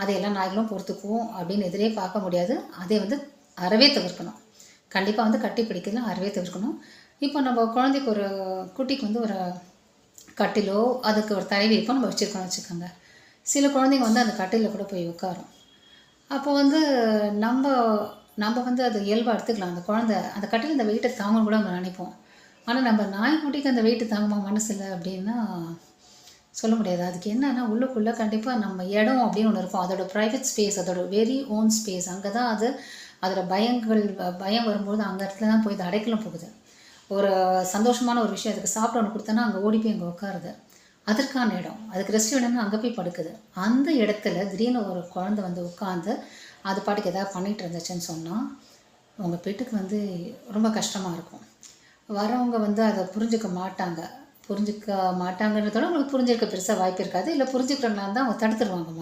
அதை எல்லா நாய்களும் பொறுத்துக்குவோம் அப்படின்னு எதிரே பார்க்க முடியாது. அதை வந்து அறவே தவிர்க்கணும். கண்டிப்பாக வந்து கட்டி பிடிக்கிறதுலாம் அறவே தவிர்க்கணும். இப்போ நம்ம குழந்தைக்கு ஒரு குட்டிக்கு வந்து ஒரு கட்டிலோ அதுக்கு ஒரு தலை விரிப்போ நம்ம வச்சுருக்கோம்னு வச்சுக்கோங்க. சில குழந்தைங்க வந்து அந்த கட்டிலில் கூட போய் உட்காரும். அப்போ வந்து நம்ம நம்ம வந்து அதை இயல்பாக எடுத்துக்கலாம். அந்த குழந்தை அந்த கட்டில் அந்த வெயிட்டை தாங்கணும் கூட நம்ம நினைப்போம். ஆனால் நம்ம நாய்க்குட்டிக்கு அந்த வெயிட்டு தாங்குமா மனசில் அப்படின்னா சொல்ல முடியாது. அதுக்கு என்னென்னா உள்ளுக்குள்ளே கண்டிப்பாக நம்ம இடம் அப்படின்னு ஒன்று இருக்கும். அதோட ப்ரைவேட் ஸ்பேஸ் அதோட வெரி ஓன் ஸ்பேஸ் அங்கே தான் அது அதோட பயங்கள் பயம் வரும்போது அந்த இடத்துல தான் போய் இது அடைக்கலம் போகுது. ஒரு சந்தோஷமான ஒரு விஷயம். அதுக்கு சாப்பிட ஒன்று கொடுத்தோன்னா அங்கே ஓடி போய் அங்கே உட்காருது. அதற்கான இடம். அதுக்கு ரெஸ்ட் வேணும்னா அங்கே போய் படுக்குது. அந்த இடத்துல திடீர்னு ஒரு குழந்தை வந்து உட்காந்து அது பாட்டுக்கு எதாவது பண்ணிகிட்டு இருந்துச்சுன்னு சொன்னால் உங்கள் பெட்டுக்கு வந்து ரொம்ப கஷ்டமாக இருக்கும். வரவங்க வந்து அதை புரிஞ்சுக்க மாட்டாங்க. புரிஞ்சுக்க மாட்டாங்கன்றதோட உங்களுக்கு புரிஞ்சிருக்க பெருசாக வாய்ப்பு இருக்காது. இல்லை புரிஞ்சுக்கிறனால தான் அவங்க தடுத்துருவாங்க.